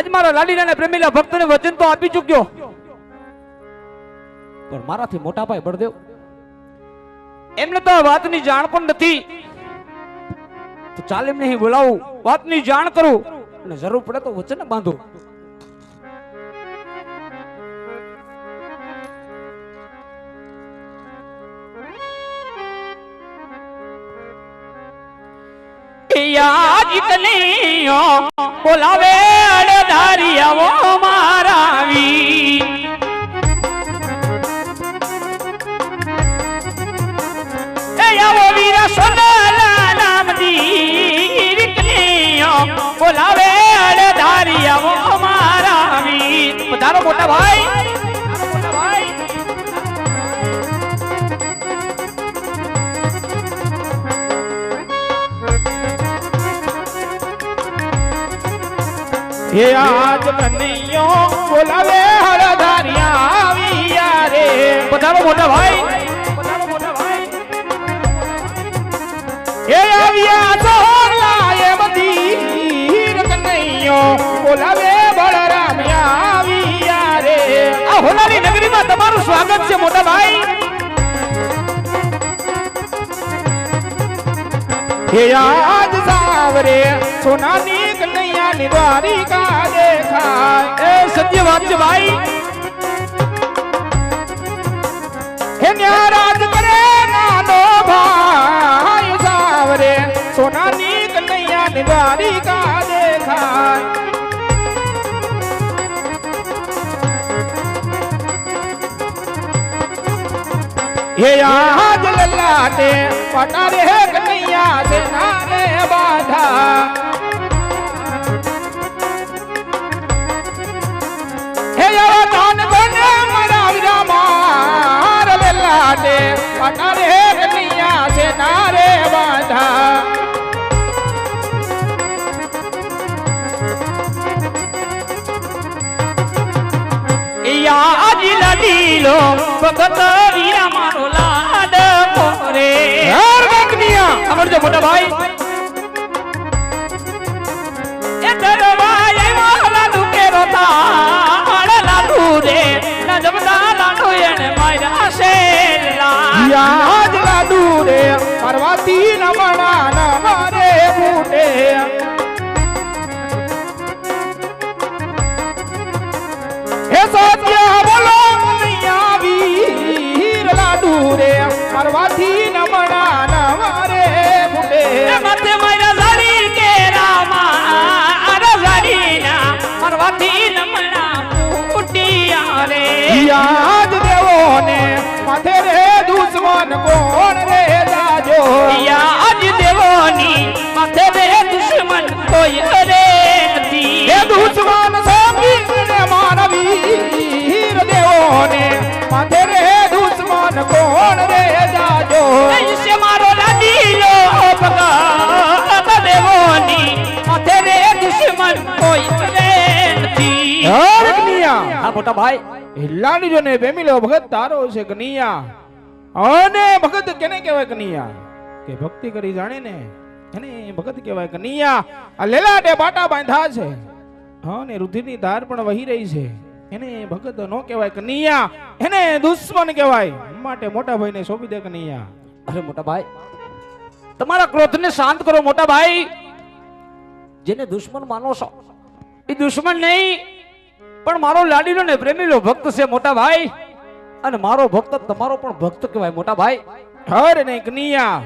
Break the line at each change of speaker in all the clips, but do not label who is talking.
આજ મારા લાડીના પ્રેમીલા ભક્તને વચન તો આપી ચૂક્યો. પણ મારાથી મોટા ભાઈ બળદેવ, એમને તો વાતની જાણ પણ નથી. તો ચાલ એમને અહીં બોલાવું, વાતની જાણ કરું અને જરૂર પડે તો વચન બાંધું. યાદ કનૈયો, બોલાવે અડધારિયાઓ મારાવી. એ આવો વીરા સોનાલા નામની કનૈયો બોલાવે અડધારિયાઓ મારાવી. પધારો મોટા ભાઈ.
હે આજ કનૈયો બોલાવે હરધારિયા આવ્યા રે
પધારો મોટા ભાઈ પધારો મોટા ભાઈ
હે આવ્યા સોહલા એ મંદિર કનૈયો બોલાવે બળરામ આવ્યા રે
આ હોનારી નગરીમાં તમારું સ્વાગત છે મોટા ભાઈ
હે આજ સાવરે સોનાની કનૈયાની દ્વારિકા દેખાય
એ સત્ય વાત છે ભાઈ
હે ન્યારાજ કરે નાનો ભાઈ સાવરે સોનાની કનૈયાની દ્વારિકા દેખાય હે આજ લલાટે પટારે હે કનૈયા સે નાને બાધા હે
યાદ લડીલો ભગત વીરા મારો લાડ મોરે.
હર ગગનિયા
છે મોટા ભાઈ. એ દરવાય આવ્યો દુકે રોતા આડ લાડુ રે નજમદા લાડુ એને માર્યા શેલા
યાદ લાડુ રે પાર્વતી નમણા નમરે ફૂટે પાર્વતી નમણા નમરે ફૂટે.
માથે માર્યા ઝાડી કેરામાં અરે ઝાડીના કરવાથી નમણા ફૂટિયા રે.
યાદ દેવો ને માથે રે દુશ્મન કોણ રે જાજો?
યાદ દેવોની માથે રે દુશ્મન કોઈ રે નથી.
હે દુશ્મન સાંભળીને માનવી હીર દેવોને માથે રે દુશ્મન કોણ રે ભક્તિ કરી જાણે ને એને ભગત કહેવાય કનિયા આ લેલાટે બાટા બાંધા છે. હા ને રુધિરની ધાર પણ વહી રહી છે. એને ભગત નો કહેવાય કનિયા એને દુશ્મન કહેવાય. માટે મોટા ભાઈને સોંપી દે કનિયા
અરે મોટા ભાઈ, તમારા ક્રોધને શાંત કરો મોટા ભાઈ. જેને દુશ્મન માનો છો, એ દુશ્મન નહીં, પણ મારો લાડીનો ને પ્રેમીલો ભક્ત છે મોટા ભાઈ. અને મારો ભક્ત તમારો પણ ભક્ત કહેવાય મોટા ભાઈ.
હર ને કનૈયા,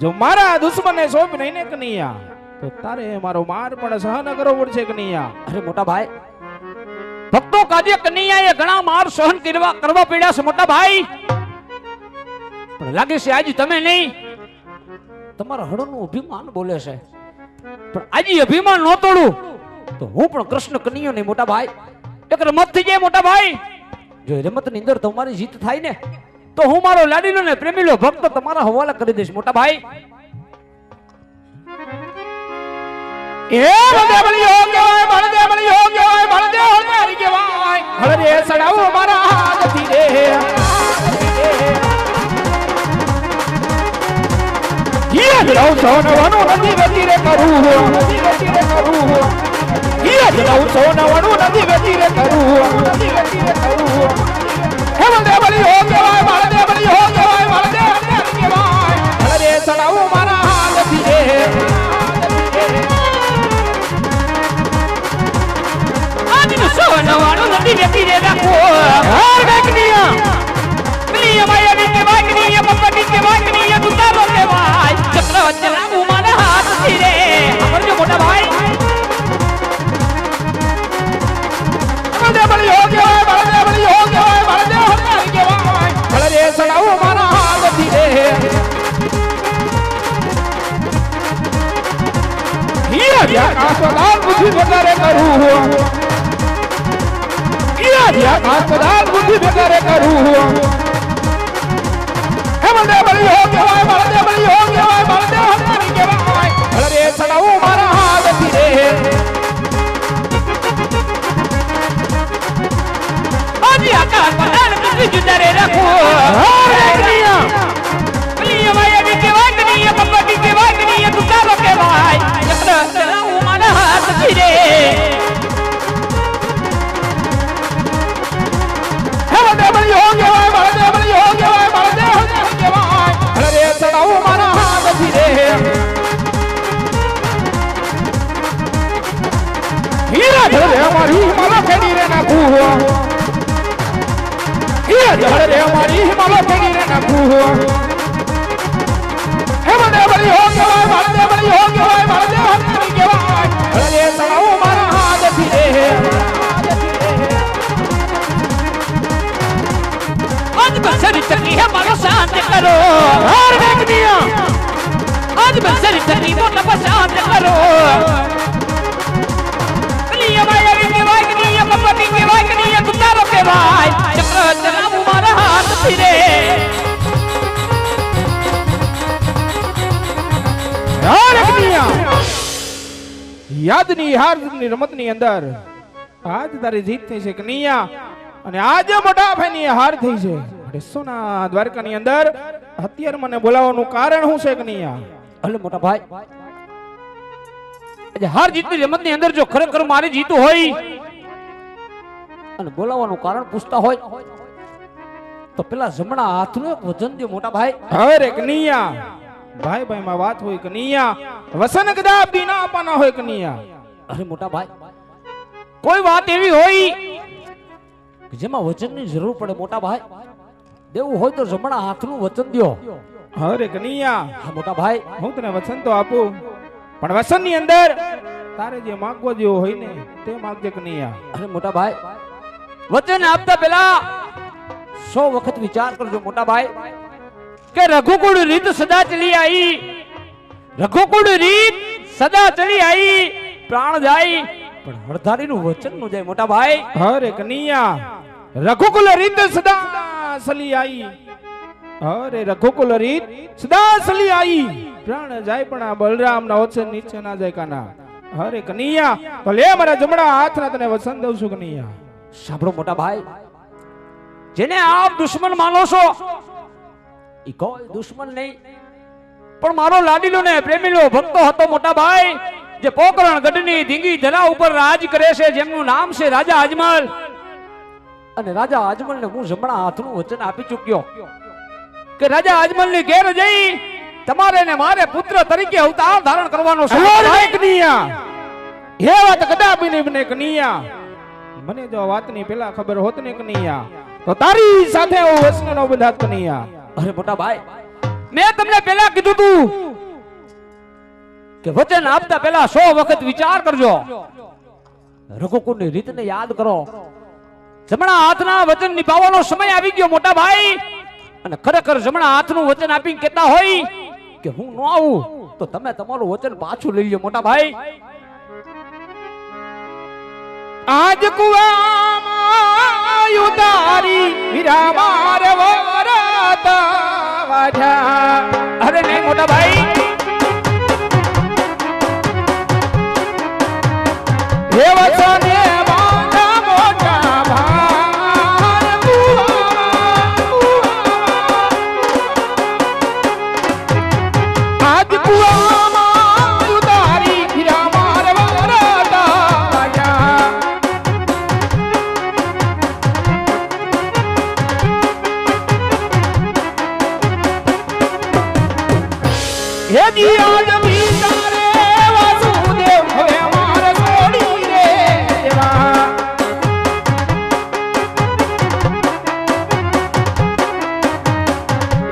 જો મારા દુશ્મને સોંપ નહીં ને કનૈયા, તો તારે મારો માર પણ સહન કરવો પડશે કનૈયા.
અરે મોટા ભાઈ, ભક્તો કાજે કનૈયાએ ઘણા માર સહન કરવા કરવા પડ્યા છે મોટા ભાઈ. પણ લાગે છે આજે તમે નહીં. તમારા હળનું અભિમાન બોલે છે. પણ આજે અભિમાન ન તોડું. તો હું પણ કૃષ્ણ કનૈયો નહીં મોટા ભાઈ. એક રમત થઈ જાય મોટા ભાઈ. જો રમત રમતની અંદર તમારી જીત થાય ને, તો હું મારો લાડીલો ને પ્રેમીલો ભક્ત તમારા હવાલા કરી દઈશ મોટા ભાઈ.
એ બળદેવળીઓ કહેવાય બળદેવળીઓ કહેવાય બળદેવ હળદારી કહેવાય. હળદે સડાવો મારા નથી ગતિ રે. કરું હો નથી ગતિ રે કરું હો યે નવ સો નવાણું નથી વેચી રે કરું વેચી રે કરું હે બળદે બળી હો બળદે બળી કહેવાય બળદે સડાવું
કહેવાય. ચક્ર ચલાવું મારા હાથથી રે. સાંભળજો મોટા ભાઈ
બળદે બળી હો કહેવાય બળદે બળી હો કહેવાય બળદે સડાવું મારા હાથથી રે
આજે આકાશ પતાળ પૃથ્વી જુદા રે રાખો. પેલી અમાય એવી કહેવાય કે નહીં, એ પપ્પાની કહેવાય કે નહીં, એ દુકાનો કહેવાય. ચક્ર ચલાવું મારા હાથથી રે.
હીરા ધરે અમારી હિમાલય ફેડી રે નાખું હીરા ધરે અમારી હિમાલય ફેડી રે નાખું હે બળદે બળી હો કહેવાય બળદે બળી હો કહેવાય બળદે હરિયાળી કહેવાય બળદે સડાવું મારા હાથથી રે
આજ બંસરી ચકલી હે મારો શાંત કરો
હાર બેકનિયા યાદની હારની રમતની અંદર આજ તારી જીત થઈ છે કનિયા. અને આજે મોટા ભાઈની હાર થઈ છે. સોના દ્વારકાની અંદર અત્યારે મને બોલાવવાનું કારણ શું છે કનિયા?
હલો મોટા ભાઈ. હાર જીતની રમતની અંદર જો ખરેખર મારી જીતું હોય અને બોલાવવાનું કારણ પૂછતા હોય તો પેલા જમણા હાથનું એક વજન દે મોટા ભાઈ.
અરે કનિયા. ભાઈ ભાઈ માં વાત હોય કનૈયા વસન કદા ના આપવાના હોય કનૈયા
અરે મોટા ભાઈ કોઈ વાત એવી હોય કે જેમાં વચનની જરૂર પડે મોટા ભાઈ? દેવું હોય તો જમણા હાથનું વચન દ્યો.
અરે કનૈયા
હા મોટા ભાઈ.
હું તને વચન તો આપું પણ વસનની અંદર તારે જે માંગવા જેવું હોય ને તે માંગજે કનૈયા
અરે મોટા ભાઈ વચન આપતા પેલા સો વખત વિચાર કરજો મોટા ભાઈ. કે રઘુકુળ રીત સદા ચલી આવી રઘુકુળ રીત સદા ચલી આવી પ્રાણ જાય પણ હળધારીનું વચનનું જાય મોટા ભાઈ.
હરે કનૈયા. રઘુકુલ રીત સદા સલી આઈ. અરે રઘુકુલ રીત સદા સલી આવી પ્રાણ જાય પણ આ બલરામ ના વચન નીચે ના જાય કાના. હરે કનિયા ભલે મારા જમણા હાથના તને વચન દઉં છું કનિયા.
સાંભળો મોટા ભાઈ. જેને આપ દુશ્મન માનો છો ઈ કોઈ દુશ્મન નહીં. પણ મારો લાડીલો ને પ્રેમીલો, ભક્તો હતો મોટા ભાઈ, જે પોકરણ ગઢની ધીંગી ધરા ઉપર રાજ કરે છે, જેમનું નામ છે રાજા અજમલ. અને રાજા અજમલ ને હું જમણા હાથનું વચન આપી ચૂક્યો કે રાજા અજમલની ઘેર જઈ, તમારે ને મારે પુત્ર તરીકે અવતાર ધારણ કરવાનો
હે એ વાત કદાપી નહીં કનિયા મને જો વાતની પેલા ખબર હોત ને કનિયા તો તારી સાથે હું વસન નો બંધાત કનિયા
અરે મોટા ભાઈ મેં તમને પેલા કીધું તું કે વચન આપતા પેલા સો વખત વિચાર કરજો. રઘુકુળની રીતને યાદ કરો. જમણા હાથના વચન નિભાવવાનો સમય આવી ગયો મોટા ભાઈ. અને ખરેખર જમણા હાથનું વચન આપીને કેતા હોય કે હું ન આવું તો તમે તમારું વચન પાછું લઈ લો મોટા ભાઈ.
આજ કુવામાં ઉતારી વીરા વરત વાજા
અરે નહીં મોટા ભાઈ.
હે વસને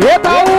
Gue.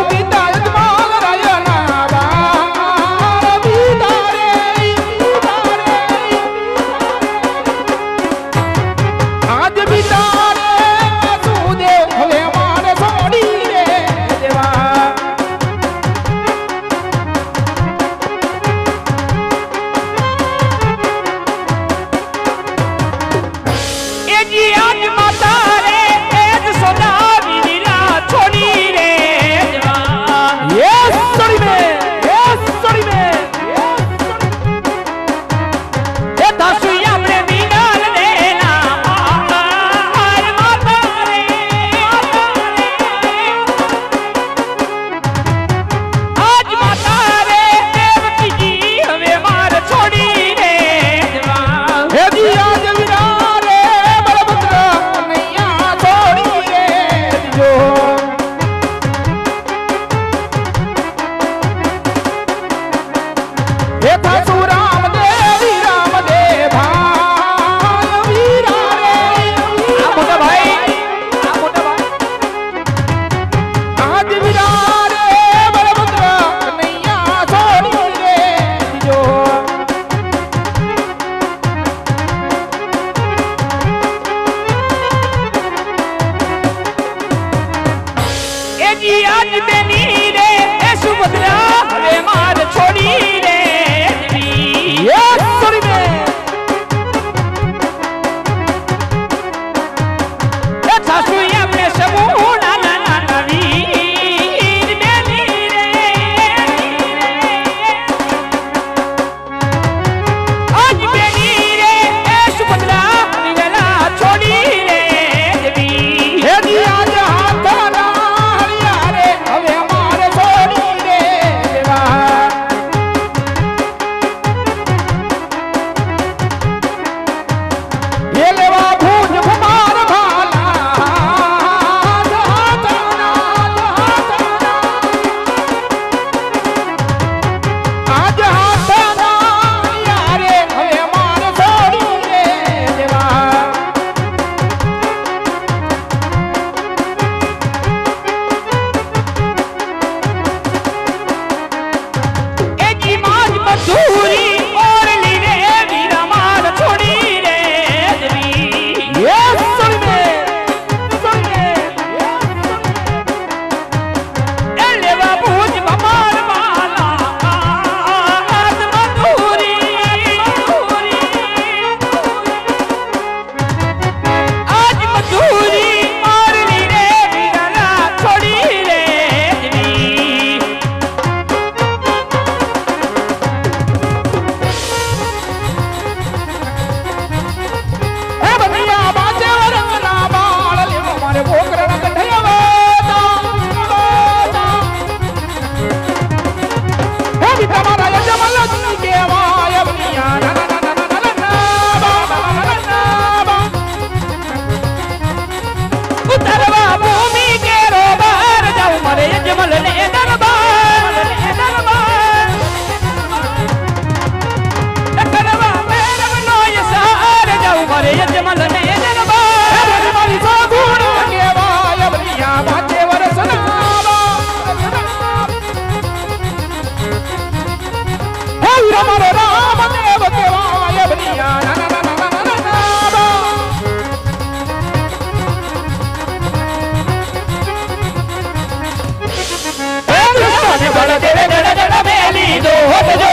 હટજો હટજો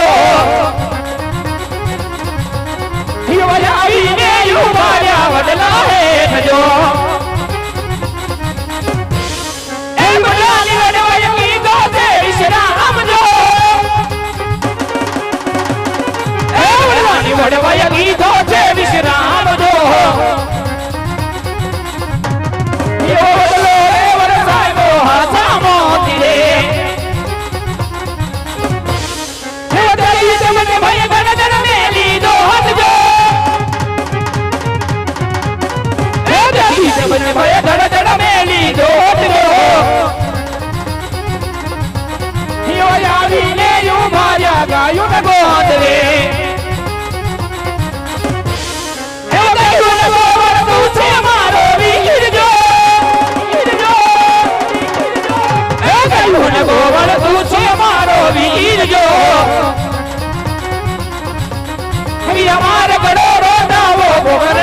યુવાન આવીને યુવાન વડલા હે
હટજો ગાયું ને ગોંદરે ગોવર તું છે મારો વીર જો. વીર જો. એ ગાયું ને ગોવર તું છે મારો વીર જો. વીર માર બડો રોદાવો ગોવર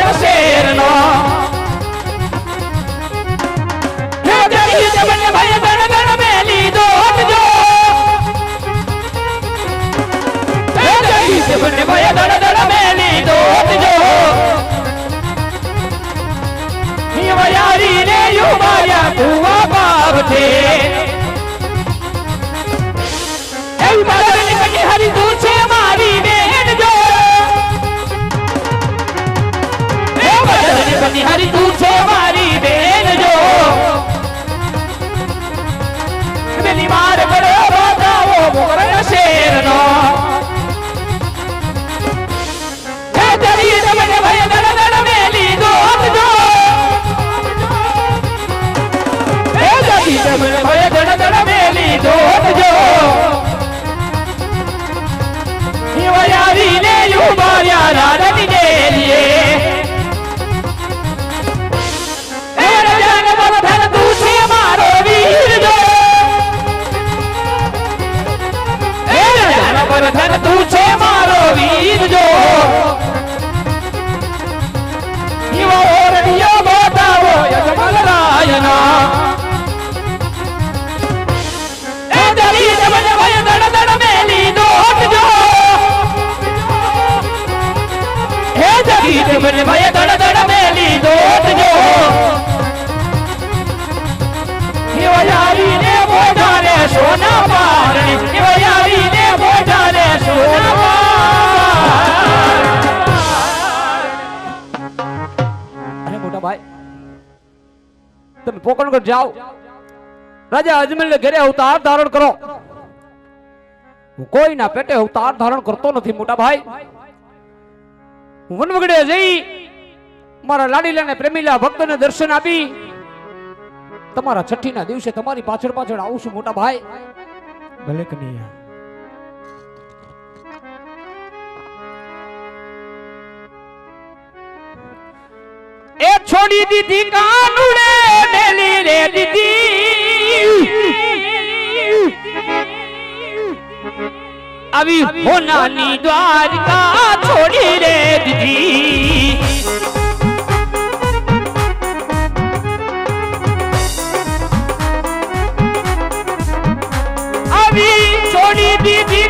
બળધન તું છે મારો વીર જો એ દરી જબન ભય દડ દડ મેલી સોના પારણી તમે પોકણગઢ જાઓ. રાજા અજમેર ને ઘરે અવતાર ધારણ કરો. હું કોઈના પેટે અવતાર ધારણ કરતો નથી, મોટા ભાઈ. વનવગડે જઈ મારા લાડીલા ને પ્રેમીલા ભક્તને દર્શન આપી તમારા છઠ્ઠીના દિવસે તમારી પાછળ પાછળ આવું છું, મોટા ભાઈ.
ભલે કનૈયા.
એ છોડી દીધી કાનુડે આવી હોનાની દ્વારકા છોડી રે દીદી આવી છોડી દીધી